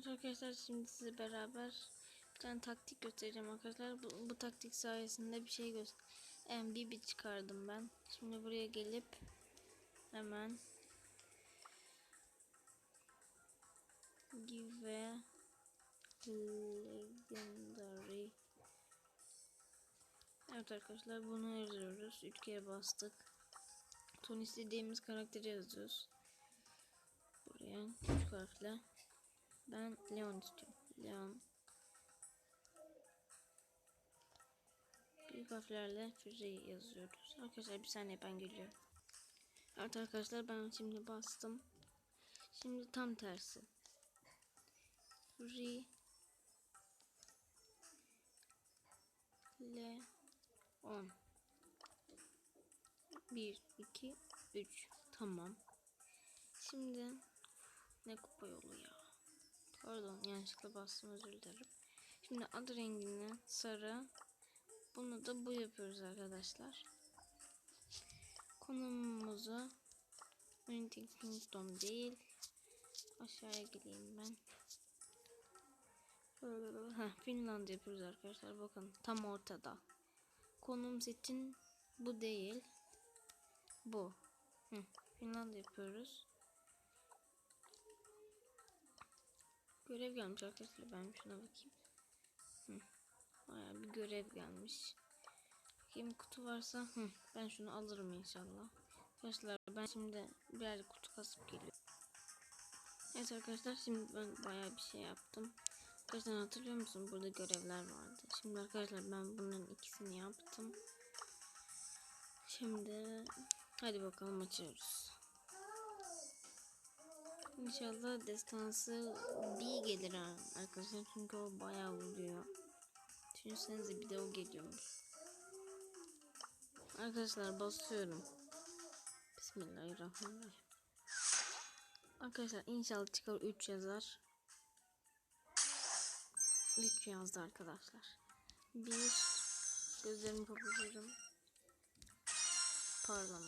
Evet arkadaşlar şimdi size beraber bir tane taktik göstereceğim arkadaşlar. Bu, bu taktik sayesinde bir şey göster. Bir bit çıkardım ben. Şimdi buraya gelip hemen give legendary Evet arkadaşlar bunu yazıyoruz. Üç kere bastık. Son istediğimiz karakteri yazıyoruz. Buraya küçük harfle. Ben Leon istiyorum. Leon. Büyük harflerle Fury yazıyoruz. Arkadaşlar bir saniye ben geliyorum. Evet arkadaşlar ben şimdi bastım. Şimdi tam tersi. Fury Leon. 1 2 3 tamam. Şimdi ne kupa yolu ya. Pardon yanlışlıkla bastım özür dilerim. Şimdi adı rengini sarı. Bunu da bu yapıyoruz arkadaşlar. Konumumuzu United Kingdom değil. Aşağıya geleyim ben. Heh, Finlandiya yapıyoruz arkadaşlar. Bakın tam ortada. Konum seçin bu değil. Bu. Hı, Finlandiya yapıyoruz. Görev gelmiş arkadaşlar. Ben şuna bakayım. Hı. Bayağı bir görev gelmiş. Bakayım kutu varsa hı, ben şunu alırım inşallah. Arkadaşlar ben şimdi birer kutu kasıp geliyorum. Evet arkadaşlar şimdi ben bayağı bir şey yaptım. Arkadaşlar hatırlıyor musun? Burada görevler vardı. Şimdi arkadaşlar ben bunların ikisini yaptım. Şimdi hadi bakalım açıyoruz. İnşallah destansı bir gelir ha arkadaşlar çünkü o bayağı vuruyor. Düşünsenize bir de o geliyormuş. Arkadaşlar basıyorum. Bismillahirrahmanirrahim. Arkadaşlar inşallah çıkar 3 yazar. 3 yazdı arkadaşlar. 1 gözlerimi kapatıyorum. Pardon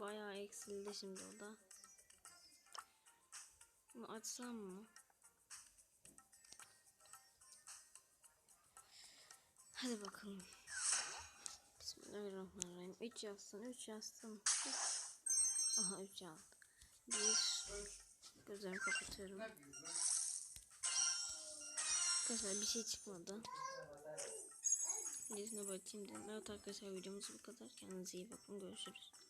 bayağı eksildi şimdi o da. Bunu açsam mı? Hadi bakalım. Bismillahirrahmanirrahim. 3 yazsın, 3 yazsın. Aha 3 yazdı. 1 Gözlerimi kapatıyorum. Arkadaşlar bir şey çıkmadı. Videosuna bakayım dedim. Evet arkadaşlar videomuz bu kadar. Kendinize iyi bakın. Görüşürüz.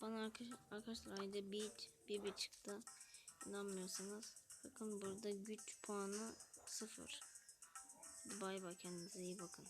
Bana arkadaşlar, ayda bir, bir bir çıktı. İnanmıyorsanız bakın burada güç puanı sıfır. Bay bay kendinize iyi bakın.